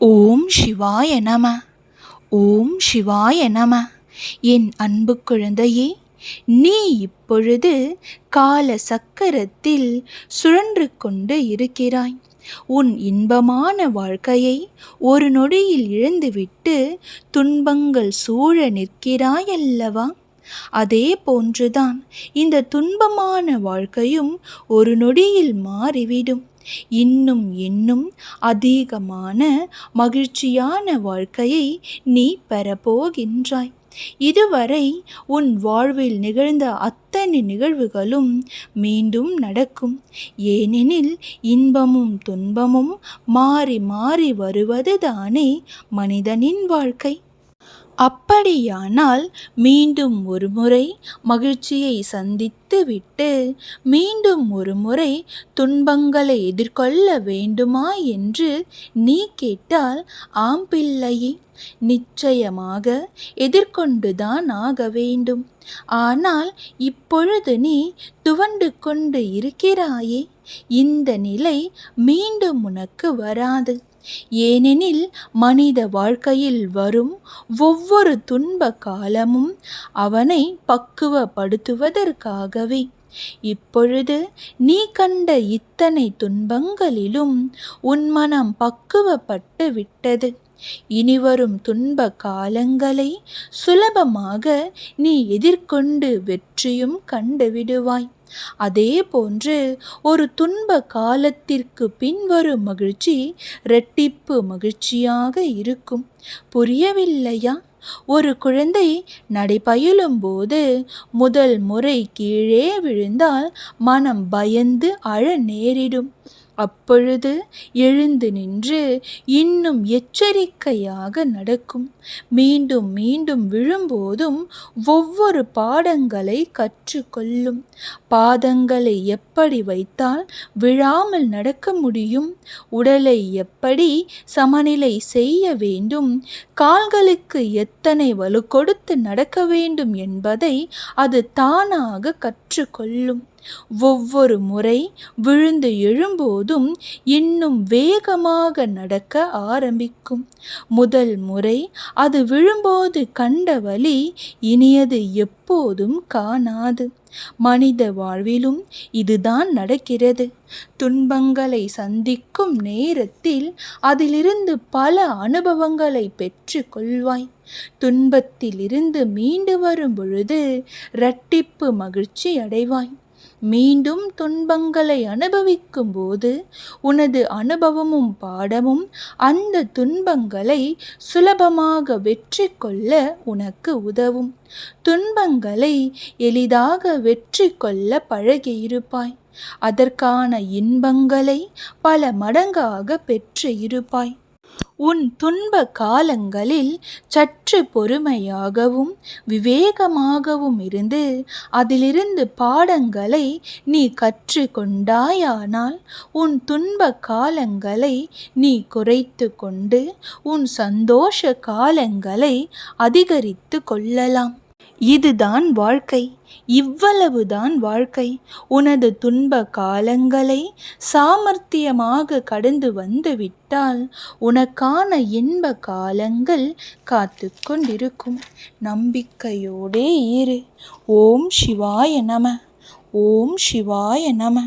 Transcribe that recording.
ஓம் சிவாய நம. ஓம் சிவாய நம. என் அன்பு குழந்தையே நீ இப்பொழுது கால சக்கரத்தில் சுழன்று கொண்டு இருக்கிறாய். உன் இன்பமான வாழ்க்கையை ஒரு நொடியில் இழந்துவிட்டு துன்பங்கள் சூழ நிற்கிறாய் அல்லவா அதே போன்றுதான் இந்த துன்பமான வாழ்க்கையும் ஒரு நொடியில் மாறிவிடும். இன்னும் இன்னும் அதிகமான மகிழ்ச்சியான வாழ்க்கையை நீ பெறப்போகின்றாய். இதுவரை உன் வாழ்வில் நிகழ்ந்த அத்தனை நிகழ்வுகளும் மீண்டும் நடக்கும். ஏனெனில் இன்பமும் துன்பமும் மாறி மாறி வருவதுதானே மனிதனின் வாழ்க்கை. அப்படியானால் மீண்டும் ஒரு முறை மகிழ்ச்சியை சந்தித்துவிட்டு மீண்டும் ஒரு முறை துன்பங்களை எதிர்கொள்ள வேண்டுமா என்று நீ கேட்டால் ஆம் பிள்ளையே நிச்சயமாக எதிர்கொண்டுதான் ஆக வேண்டும். ஆனால் இப்பொழுது நீ துவண்டு கொண்டு இருக்கிறாயே இந்த நிலை மீண்டும் உனக்கு வராது. ஏனெனில் மனித வாழ்க்கையில் வரும் ஒவ்வொரு துன்ப காலமும் அவனை பக்குவப்படுத்துவதற்காகவே. இப்பொழுது நீ கண்ட இத்தனை துன்பங்களிலும் உன் மனம் பக்குவப்பட்டு விட்டது. இனிவரும் துன்ப காலங்களை சுலபமாக நீ எதிர்கொண்டு வெற்றியும் கண்டுவிடுவாய். அதே போன்று ஒரு துன்ப காலத்திற்கு பின்வரும் மகிழ்ச்சி இரட்டிப்பு மகிழ்ச்சியாக இருக்கும். புரியவில்லையா? ஒரு குழந்தை நடைபயிலும் போது முதல் முறை கீழே விழுந்தால் மனம் பயந்து அழ நேரிடும். அப்பொழுது எழுந்து நின்று இன்னும் எச்சரிக்கையாக நடக்கும். மீண்டும் மீண்டும் விழும்போதும் ஒவ்வொரு பாடங்களை கற்றுக்கொள்ளும். பாதங்களை எப்படி வைத்தால் விழாமல் நடக்க முடியும்? உடலை எப்படி சமநிலை செய்ய வேண்டும்? கால்களுக்கு எத்தனை வலு கொடுத்து நடக்க வேண்டும் என்பதை அது தானாக கற்றுக்கொள்ளும். ஒவ்வொரு முறை விழுந்து எழும்போது எழும்போதும் இன்னும் வேகமாக நடக்க ஆரம்பிக்கும். முதல் முறை அது விழும்போது கண்ட வலி இனியது எப்போதும் காணாது. மனித வாழ்விலும் இதுதான் நடக்கிறது. துன்பங்களை சந்திக்கும் நேரத்தில் அதிலிருந்து பல அனுபவங்களை பெற்று கொள்வாய். துன்பத்திலிருந்து மீண்டு வரும் பொழுது இரட்டிப்பு மகிழ்ச்சி அடைவாய். மீண்டும் துன்பங்களை அனுபவிக்கும் போது உனது அனுபவமும் பாடமும் அந்த துன்பங்களை சுலபமாக வெற்றி கொள்ள உனக்கு உதவும். துன்பங்களை எளிதாக வெற்றி கொள்ள பழகியிருப்பாய் அதற்கான இன்பங்களை பல மடங்காக பெற்று இருப்பாய். உன் துன்ப காலங்களில் சற்று பொறுமையாகவும் விவேகமாகவும் இருந்து அதிலிருந்து பாடங்களை நீ கற்று கொண்டாயானால் உன் துன்ப காலங்களை நீ குறைத்து கொண்டு உன் சந்தோஷ காலங்களை அதிகரித்து கொள்ளலாம். இதுதான் வாழ்க்கை இவ்வளவுதான் வாழ்க்கை. உனது துன்ப காலங்களை சாமர்த்தியமாக கடந்து வந்து விட்டால் உனக்கான இன்ப காலங்கள் காத்து கொண்டிருக்கும். நம்பிக்கையோடே இரு. ஓம் சிவாய நம. ஓம் சிவாய நம.